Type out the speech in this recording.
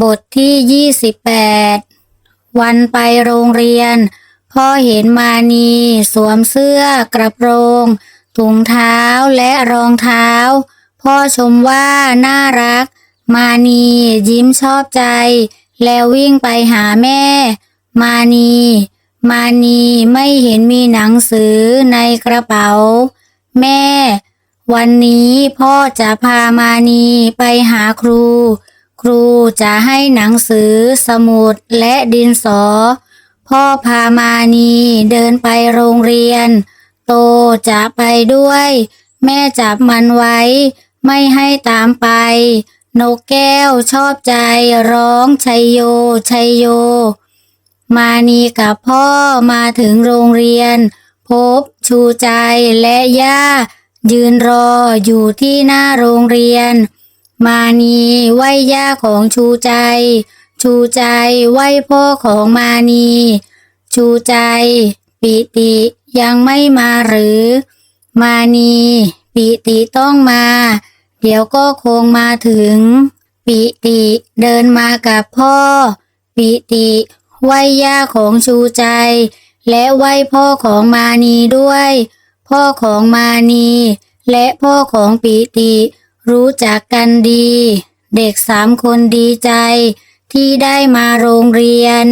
บทที่28วันไปโรงเรียน พ่อเห็นมานีสวมเสื้อกระโปรง ถุงเท้าและรองเท้า พ่อชมว่าน่ารัก มานียิ้มชอบใจ แล้ววิ่งไปหาแม่ มานี มานีไม่เห็นมีหนังสือในกระเป๋า แม่ วันนี้พ่อจะพามานีไปหาครู ครูจะให้หนังสือ สมุดและดินสอ พ่อพามานีเดินไปโรงเรียน โตจะไปด้วย แม่จับมันไว้ ไม่ให้ตามไป นกแก้วชอบใจร้องชัยโยชัยโย มานีกับพ่อมาถึงโรงเรียน พบชูใจและย่ายืนรออยู่ที่หน้าโรงเรียน มานีไหว้ย่าของชูใจ ชูใจไหว้พ่อของมานี ชูใจ ปิติยังไม่มาหรือ มานี ปิติต้องมา เดี๋ยวก็คงมาถึง ปิติเดินมากับพ่อ ปิติไหว้ย่าของชูใจ และไหว้พ่อของมานีด้วย พ่อของมานี และพ่อของปิติ รู้จักกันดี เด็กสามคนดีใจที่ได้มาโรงเรียน